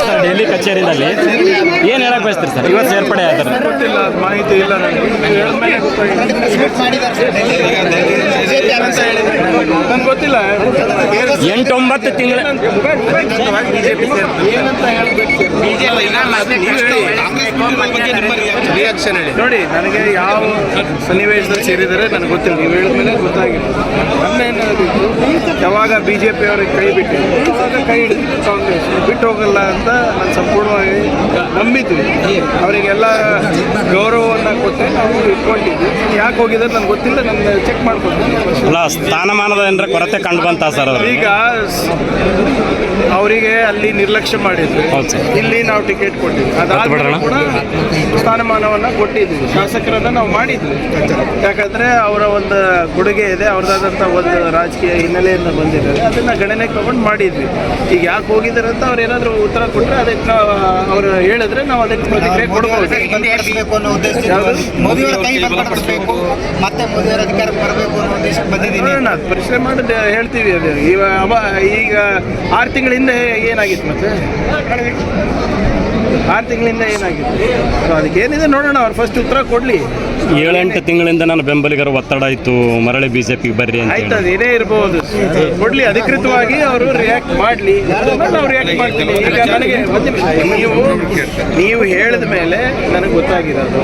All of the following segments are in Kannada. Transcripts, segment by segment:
ಸರ್ ಡೆಲ್ಲಿ ಕಚೇರಿನಲ್ಲಿ. ಏನು ಹೇಳಕ್ ಬಯಸ್ತೀರಿ ಸರ್? ಇವತ್ತು ಸೇರ್ಪಡೆ ಆಯ್ತಾರೆ ಗೊತ್ತಿಲ್ಲ ಮಾಹಿತಿ ಇಲ್ಲ ನನಗೆ. ಹೇಳಿದ್ಮೇಲೆ ನನ್ಗೆ ಗೊತ್ತಿಲ್ಲ. ಎಂಟೊಂಬತ್ತು ತಿಂಗಳ ಏನಂತ ಹೇಳ್ಬೇಕು ರಿಯಾಕ್ಷನ್ ಹೇಳಿ. ನೋಡಿ ನನಗೆ ಯಾವ ಸನ್ನಿವೇಶದಲ್ಲಿ ಸೇರಿದರೆ ನನಗೆ ಗೊತ್ತಿಲ್ಲ. ನೀವು ಹೇಳಿದ್ಮೇಲೆ ಗೊತ್ತಾಗಿಲ್ಲ. ನನ್ನೇನಾಗಿತ್ತು ಯಾವಾಗ ಬಿ ಜೆ ಪಿ ಅವ್ರಿಗೆ ಕೈ ಬಿಟ್ಟು ಇವಾಗ ಕೈ ಹಿಡಿದ್ವಿ ಕಾಂಗ್ರೆಸ್. ಬಿಟ್ಟು ಹೋಗಲ್ಲ ಅಂತ ನಾನು ಸಂಪೂರ್ಣವಾಗಿ ನಂಬಿದ್ವಿ ಅವರಿಗೆಲ್ಲ ಗೌರವವನ್ನು ಕೊಟ್ಟು ನಾವು ಇಟ್ಕೊಂಡಿದ್ವಿ. ಯಾಕೆ ಹೋಗಿದ್ದಾರೆ ನನಗೆ ಗೊತ್ತಿಲ್ಲ. ನನ್ನ ಚೆಕ್ ಮಾಡ್ಕೊತೀನಿ. ಅಲ್ಲ ಸ್ಥಾನಮಾನದ ಏನರ ಕೊರತೆ ಕಂಡು ಬಂತ ಸರ್ ಈಗ ಅವರಿಗೆ ಅಲ್ಲಿ ನಿರ್ಲಕ್ಷ್ಯ ಮಾಡಿದ್ವಿ ಇಲ್ಲಿ ನಾವು ಟಿಕೆಟ್ ಕೊಟ್ಟಿದ್ವಿ. ಅದಾದ್ರೂ ಕೂಡ ಸ್ಥಾನಮಾನವನ್ನು ಕೊಟ್ಟಿದ್ವಿ. ಶಾಸಕರನ್ನು ನಾವು ಮಾಡಿದ್ವಿ. ಯಾಕಂದರೆ ಅವರ ಒಂದು ಕೊಡುಗೆ ಇದೆ ಅವ್ರದ್ದಾದಂಥ ಒಂದು ರಾಜಕೀಯ ಹಿನ್ನೆಲೆಯಿಂದ ಬಂದಿದ್ದಾರೆ ಅದನ್ನು ಗಣನೆಗೆ ತಗೊಂಡು ಮಾಡಿದ್ವಿ. ಈಗ ಯಾಕೆ ಹೋಗಿದ್ದಾರೆ ಅಂತ ಅವ್ರು ಏನಾದರೂ ಉತ್ತರ ಕೊಟ್ಟರೆ ಅದಕ್ಕೆ ನಾವು ಅವರು ಹೇಳಿದ್ರೆ ನಾವು ಅದಕ್ಕೆ ಪ್ರತಿಕ್ರಿಯೆ ಕೊಡ್ಬೋದು. ಬಲಪಡಿಸಬೇಕು ಅನ್ನೋ ಉದ್ದೇಶದಿಂದ ಯಾವುದು? ಕೈ ಬಲಪಡಿಸಬೇಕು ಮತ್ತೆ ನೋಡೋಣ ಮಾಡಿ ಹೇಳ್ತೀವಿ ಅದು. ಈಗ ಅವ ಈಗ ಆರು ತಿಂಗಳಿಂದ ಏನಾಗಿತ್ತು ಮತ್ತೆ? ಆರು ತಿಂಗಳಿಂದ ಏನಾಗಿದೆ? ಸೊ ಅದಕ್ಕೆ ಏನಿದೆ ನೋಡೋಣ ಅವ್ರು ಫಸ್ಟ್ ಉತ್ತರ ಕೊಡಲಿ. ಏಳೆಂಟು ತಿಂಗಳಿಂದ ನನ್ನ ಬೆಂಬಲಿಗರ ಒತ್ತಡ ಇತ್ತು. ಮರಳಿ ಬಿಜೆಪಿ ಬರ್ರಿ ಅಂತ ಆಯ್ತು ಅದು ಏನೇ ಇರ್ಬೋದು. ಕೊಡ್ಲಿ ಅಧಿಕೃತವಾಗಿ ಅವರು ರಿಯಾಕ್ಟ್ ಮಾಡಲಿ. ನಾವು ರಿಯಾಕ್ಟ್ ಮಾಡ್ತೀವಿ. ಈಗ ನನಗೆ ಒಂದು ನಿಮಿಷ. ನೀವು ನೀವು ಹೇಳಿದ ಮೇಲೆ ನನಗೆ ಗೊತ್ತಾಗಿರೋದು.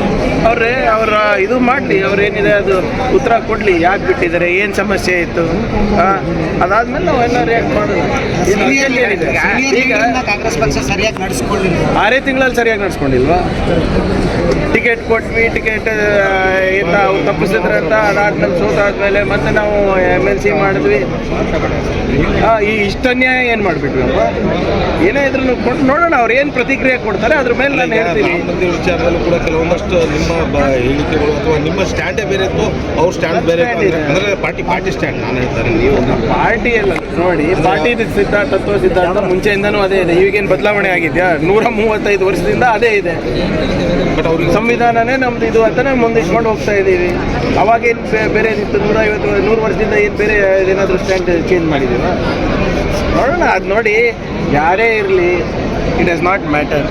ಅವ್ರೆ ಅವರ ಇದು ಮಾಡಲಿ ಅವ್ರೇನಿದೆ ಅದು ಉತ್ತರ ಕೊಡಲಿ. ಯಾಕೆ ಬಿಟ್ಟಿದ್ದಾರೆ? ಏನು ಸಮಸ್ಯೆ ಇತ್ತು? ಆ, ಅದಾದ್ಮೇಲೆ ನಾವೆಲ್ಲ ರಿಯಾಕ್ಟ್ ಮಾಡೋದು? ಈಗ ಕಾಂಗ್ರೆಸ್ ಪಕ್ಷ ಸರಿಯಾಗಿ ನಡೆಸ್ಕೊಳ್ಳಿಲ್ಲ ಆರೇ ತಿಂಗಳಲ್ಲಿ ಸರಿಯಾಗಿ ನಡ್ಸ್ಕೊಂಡಿಲ್ವಾ? ಟಿಕೆಟ್ ಕೊಟ್ವಿ ಟಿಕೆಟ್ ಅವ್ರು ತಪ್ಪಿಸಿದ್ರೆ ಅಂತ ಅದಾದ್ಮೇಲೆ ಸೋತಾದ್ಮೇಲೆ ಮತ್ತೆ ನಾವು ಎಂ ಎಲ್ ಸಿ ಮಾಡಿದ್ವಿ. ಈ ಇಷ್ಟನ್ಯಾಯ ಏನು ಮಾಡ್ಬಿಟ್ವಿ ಅಪ್ಪ? ಏನೇ ಇದ್ರು ಕೊಟ್ಟು ನೋಡೋಣ ಅವ್ರು ಏನು ಪ್ರತಿಕ್ರಿಯೆ ಕೊಡ್ತಾರೆ ಅದ್ರ ಮೇಲೆ ನಾನು ಹೇಳ್ತೀನಿ. ಮಂದಿರ ವಿಚಾರದಲ್ಲೂ ಕೂಡ ಕೆಲವೊಂದಷ್ಟು ನಿಮ್ಮ ಹೇಳಿಕೆಗಳು ಅಥವಾ ನಿಮ್ಮ ಸ್ಟ್ಯಾಂಡೇ ಬೇರೆ ಇತ್ತು ಅವ್ರ ಸ್ಟ್ಯಾಂಡ್ ಬೇರೆ ಅಂದ್ರೆ- ಪಾರ್ಟಿ ಪಾರ್ಟಿ ಸ್ಟ್ಯಾಂಡ್ ನಾನು ಹೇಳ್ತಾರೆ ನೀವು. ಪಾರ್ಟಿ ಎಲ್ಲ ನೋಡಿ ಪಾರ್ಟಿ ಸಿದ್ಧಾರ್ಥ ತತ್ವ ಸಿದ್ಧಾಂತ ಮುಂಚೆಯಿಂದನೂ ಅದೇ ಇದೆ. ಈಗೇನು ಬದಲಾವಣೆ ಆಗಿದೆಯಾ? ನೂರ ಮೂವತ್ತೈದು ವರ್ಷದಿಂದ ಅದೇ ಇದೆ. ಬಟ್ ಅವ್ರಿಗೆ ಸಂವಿಧಾನನೇ ನಮ್ದು ಇದು ಅಂತಾನೆ ಮುಂದಿಸ್ಕೊಂಡು ಹೋಗ್ತಾ ಇದ್ದೀವಿ. ಅವಾಗೇನು ಬೇರೆ ಇತ್ತು? ನೂರ ಐವತ್ತು ನೂರು ವರ್ಷದಿಂದ ಏನು ಬೇರೆ ಏನಾದರೂ ಸ್ಟ್ಯಾಂಡ್ ಚೇಂಜ್ ಮಾಡಿದ್ದೀವ ನೋಡೋಣ, ಅದು ನೋಡಿ. ಯಾರೇ ಇರಲಿ ಇಟ್ ಡಸ್ ನಾಟ್ ಮ್ಯಾಟರ್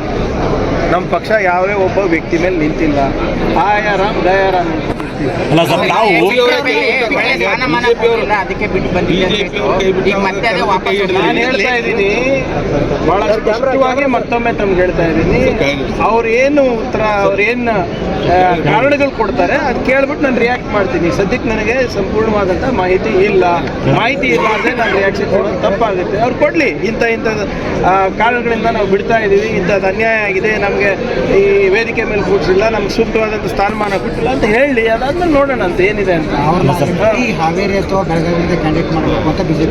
ನಮ್ಮ ಪಕ್ಷ ಯಾವುದೇ ಒಬ್ಬ ವ್ಯಕ್ತಿ ಮೇಲೆ ನಿಂತಿಲ್ಲ. ಆಯಾರಾಮ್ ದಯಾರಾಮ್ ಅಂತ ನಿಂತಿದೆ. ಅಲ್ಲ ಸರ್ ಅದಕ್ಕೆ ಬಿಟ್ಟು ನಾನು ಹೇಳ್ತಾ ಇದ್ದೀನಿ ಬಹಳ ಸ್ಪಷ್ಟವಾಗಿ ಮತ್ತೊಮ್ಮೆ ತಮ್ಗೆ ಹೇಳ್ತಾ ಇದ್ದೀನಿ. ಅವ್ರು ಏನು ಉತ್ತರ ಅವ್ರೇನು ಏನು ಕಾರಣಗಳು ಕೊಡ್ತಾರೆ ಅದು ಕೇಳ್ಬಿಟ್ಟು ನಾನು ರಿಯಾಕ್ಟ್ ಮಾಡ್ತೀನಿ. ಸದ್ಯಕ್ಕೆ ನನಗೆ ಸಂಪೂರ್ಣವಾದಂಥ ಮಾಹಿತಿ ಇಲ್ಲ. ಮಾಹಿತಿ ಇಲ್ಲ ಅಂದರೆ ನಾನು ರಿಯಾಕ್ಷನ್ ಕೊಡೋದು ತಪ್ಪಾಗುತ್ತೆ. ಅವ್ರು ಕೊಡಲಿ ಇಂಥ ಇಂಥ ಕಾರಣಗಳಿಂದ ನಾವು ಬಿಡ್ತಾ ಇದ್ದೀವಿ ಇಂಥದ್ದು ಅನ್ಯಾಯ ಆಗಿದೆ ನಮಗೆ ಈ ವೇದಿಕೆ ಮೇಲೆ ಕೂಡಿಸಿಲ್ಲ ನಮ್ಗೆ ಸೂಕ್ತವಾದಂಥ ಸ್ಥಾನಮಾನ ಕೊಟ್ಟಿಲ್ಲ ಅಂತ ಹೇಳಿ, ಅದಾದ್ಮೇಲೆ ನೋಡೋಣ ಅಂತ ಏನಿದೆ ಅಂತ. ಈ ಹಾವೇರಿ ಅಥವಾ ಬೆಳಗಾವಿ ಕ್ಯಾಂಡಿಡೇಟ್ ಮಾಡಬೇಕು ಅಂತ ಬಿಜೆಪಿ